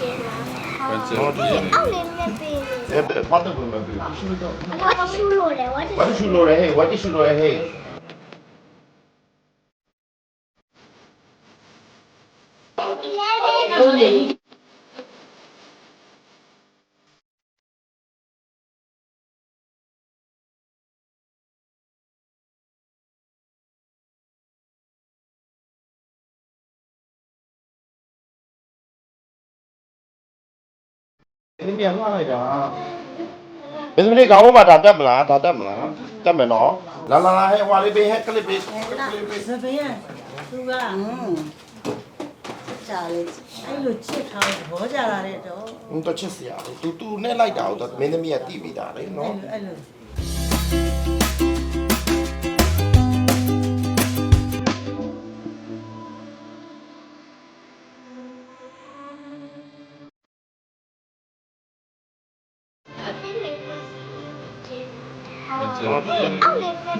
နော်ဒီအောက်လေးနဲ့ပေးတယ်အဲပတ်တယ်ဘယ်မှာပြီရှူတော့ဘာရှူလို့လဲဝတ် What is you lore hey what is you lore hey ဟုတ်တယ် ဒီပြန်လာလိုက်တာဘယ်လိုလဲကောင်းမဒါတက်မလားဒါတက်မလားတက်မယ်နော်လာလာလာဟဲ့ဟွာလေးပေးဟဲ့ကလစ်ပေးကလစ်ပေးစပင်းသူကဟွန်းကြာလေအဲ့လိုချစ်ထားဘောကြလာတဲ့တော့ဟိုတော့ချစ်စရာလေ तू तू နဲ့လိုက်တာတော့မင်းသမီးကတိပြီးတာလေအဲ့နော်လိုအဲ့လို အောက်လေးနဲ့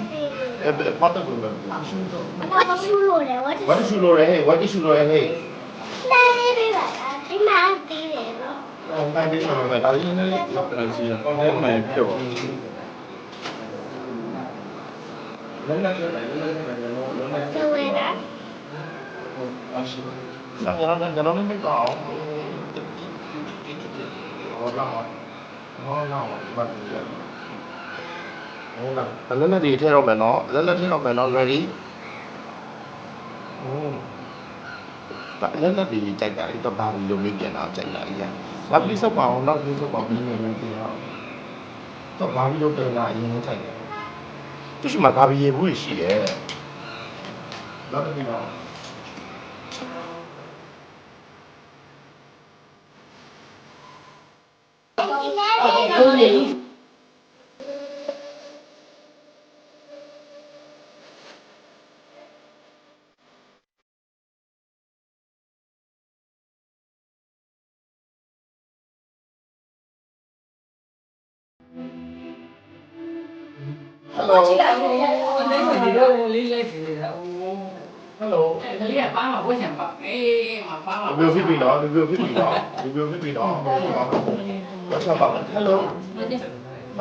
ပေးတယ်အဲပတ်တယ်ဘယ်မှာရှူတော့ဘာရှူလို့လဲဝတ် What is you lore hey what is you lore hey လဲလေးပေးပါလားဒီမှာသေးတယ်နော်ဟောတိုင်းပေးမှာမယ်ဒါလေးနည်းနည်းအဲ့စီရကောင်းတဲ့မှန်ဖြစ်ပါနည်းနည်း နည်းနည်းနည်းကျဝဲတာအရှိဆောင်းရအောင်ကျွန်တော်လည်းမကောင်းဟောလာဟောလာဘာလဲဟောလာလည်းလည်းဒီထဲတော့မယ်နော်လည်းလည်းထဲတော့မယ်နော် ready ဟိုဒါလည်းလည်းဒီကြိုက်တာဒီတော့ဘာလို့မျိုးပြန်တော့ကြိုက်တာကြီး။ဘာပြီးစောက်ပါအောင်တော့ပြီးစောက်ပါပြီးနေနေပြန်အောင်။တော့ဘာပြီးတော့ပြန်လာအရင်ကြိုက်တယ်။သူရှိမှာဘာပြီးရေဘူးရှိတယ်။တော့ဒီတော့ဟုတ်တယ်ဟယ်လိုကြည့်လိုက်ဦးဒီလိုလေးလိုက်နေတာဦးဟယ်လိုအဲ့ဒီကပါမှာဝတ်ချင်ပါအေးမှာပါမှာလူပြဖြစ်ပြီနော်လူပြဖြစ်ပြီနော်လူပြဖြစ်ပြီနော်ဝတ်ချပါဟယ်လိုဟယ်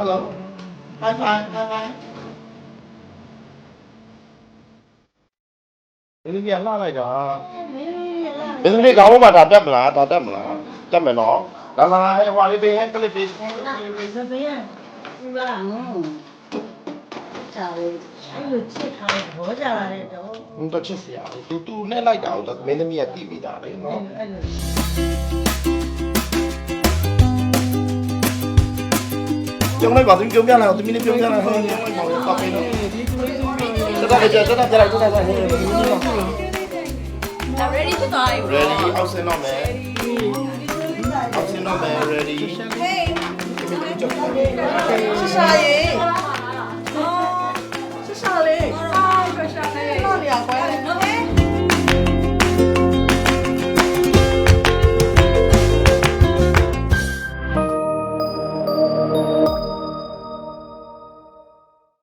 လို hi hi hi hi ဒီနေ့ကလာလိုက်တာဘယ်လိုလဲကောင်းမဒါတက်မလားဒါတက်မလားတက်မယ်နော်လာလာဟဲ့ဟွာလေးပေးဟဲ့ကလစ်ပေးကလစ်ပေးစ ပင်းသူကဟွန်းကြာလေအဲ့လိုချစ်ထားဘောကြလာတဲ့တော့ဟိုတော့ချစ်စရာလေ तू तू နဲ့လိုက်တာတော့မင်းသမီးကတိပြီးတာလေနော်အဲ့လိုကျုံလိုက်ပါသူကျုံပြလိုက်အောင်သူမင်းလေးပြုံးပြလိုက်ဟဲ့ကျုံလိုက်ပါတော့ပေးတော့တက်တက်ကြတက်တက်ကြလိုက်တက်တက်ဟဲ့ဒါ ready ဖြစ်သွားပြီ ready အောက်ဆင်းတော့မယ်အောက်ဆင်းတော့မယ် ready ဆရှာရေဟောဆရှာလေးဟာဆရှာလေးတော့နေရ